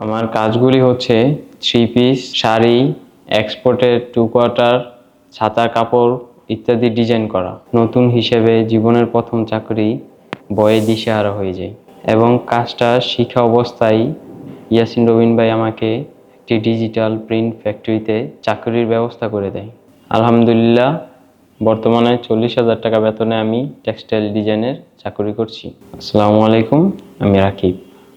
আমার কাজগুলি হচ্ছে থ্রি পিস শাড়ি এক্সপোর্টের টু কোয়ার্টার ছাতা কাপড় ইত্যাদি ডিজাইন করা। নতুন হিসেবে জীবনের প্রথম চাকরি বয়ে দিশেহারা হয়ে যায়। এবং কাজটা শিখা অবস্থায় ইয়াসিন রবিন ভাই আমাকে একটি ডিজিটাল প্রিন্ট ফ্যাক্টরিতে চাকরির ব্যবস্থা করে দেয়। আলহামদুলিল্লাহ, বর্তমানে চল্লিশ হাজার টাকা বেতনে আমি টেক্সটাইল ডিজাইনের চাকরি করছি। আসসালামু আলাইকুম, আমি রাকিব।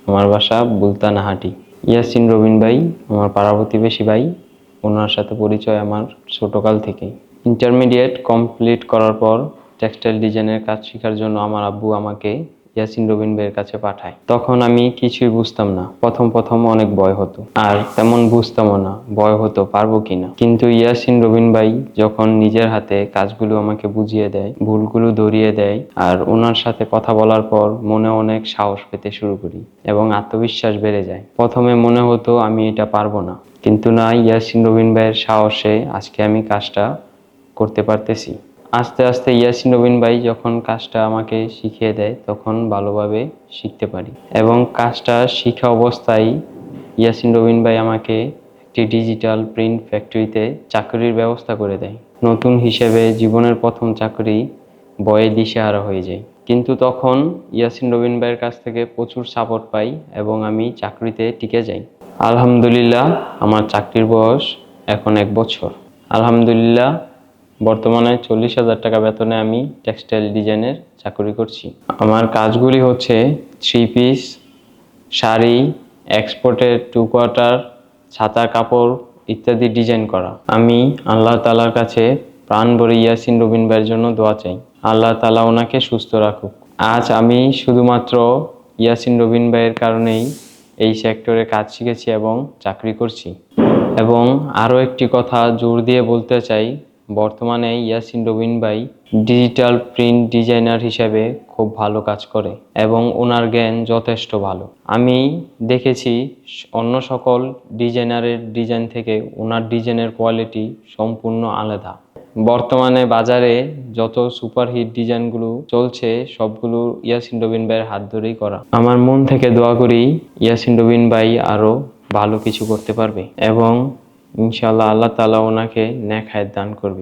আমার বাসা বুলতানাহাটি। ইয়াসিন রবিন ভাই, আমার পাড়া প্রতিবেশী ভাই, ওনার সাথে পরিচয় আমার ছোটকাল থেকেই। ইন্টারমিডিয়েট কমপ্লিট করার পর টেক্সটাইল ডিজাইনের কাজ শেখার জন্য আমার আব্বু আমাকে ইয়াসিন রবিন ভাইয়ের কাছে পাঠায়। তখন আমি কিছুই বুঝতাম না। প্রথম প্রথম অনেক ভয় হতো। আর তেমন বুঝতামও না, ভয় হতো পারব কিনা কিন্তু ইয়াসিন রবিন ভাই যখন নিজের হাতে কাজগুলো আমাকে বুঝিয়ে দেয়, ভুলগুলো ধরিয়ে দেয়, আর ওনার সাথে কথা বলার পর মনে অনেক সাহস পেতে শুরু করি এবং আত্মবিশ্বাস বেড়ে যায়। প্রথমে মনে হতো আমি এটা পারব না। কিন্তু না, ইয়াসিন রবিন ভাইয়ের সাহসে আজকে আমি কাজটা করতে পারতেছি। আস্তে আস্তে ইয়াসিন রবিন ভাই যখন কাজটা আমাকে শিখিয়ে দেয়, তখন ভালোভাবে শিখতে পারি। এবং কাজটা শিখা অবস্থায় ইয়াসিন রবিন ভাই আমাকে একটি ডিজিটাল প্রিন্ট ফ্যাক্টরিতে চাকরির ব্যবস্থা করে দেয়। নতুন হিসেবে জীবনের প্রথম চাকরি বয়ে দিশেহারা হয়ে যায়। কিন্তু তখন ইয়াসিন রবিন ভাইয়ের কাছ থেকে প্রচুর সাপোর্ট পাই এবং আমি চাকরিতে টিকে যাই। আলহামদুলিল্লাহ, আমার চাকরির বয়স এখন এক বছর। আলহামদুলিল্লাহ বর্তমানে চল্লিশ হাজার টাকা বেতনে আমি টেক্সটাইল ডিজাইনের চাকরি করছি। আমার কাজগুলি হচ্ছে থ্রি পিস শাড়ি এক্সপোর্টের টু কোয়ার্টার ছাতা, কাপড় ইত্যাদি ডিজাইন করা। আমি আল্লাহ তালার কাছে প্রাণ ভরে ইয়াসিন রবিন ভাইয়ের জন্য দোয়া চাই। আল্লাহ তালা ওনাকে সুস্থ রাখুক। আজ আমি শুধুমাত্র ইয়াসিন রবিন ভাইয়ের কারণেই এই সেক্টরে কাজ শিখেছি এবং চাকরি করছি। এবং আরও একটি কথা জোর দিয়ে বলতে চাই বর্তমানে ইয়াসিন রবিন ভাই ডিজিটাল প্রিন্ট ডিজাইনার হিসেবে খুব ভালো কাজ করে এবং ওনার জ্ঞান যথেষ্ট ভালো। আমি দেখেছি অন্য সকল ডিজাইনারের ডিজাইন থেকে ওনার ডিজাইনের কোয়ালিটি সম্পূর্ণ আলাদা। বর্তমানে বাজারে যত সুপারহিট ডিজাইনগুলো চলছে, সবগুলো ইয়াসিন রবিন ভাইয়ের হাত ধরেই করা। আমার মন থেকে দোয়া করি ইয়াসিন রবিন ভাই আরও ভালো কিছু করতে পারবে এবং ইনশাআল্লাহ আল্লাহ তালা ওনাকে ন্যাক হায়াত দান করবে।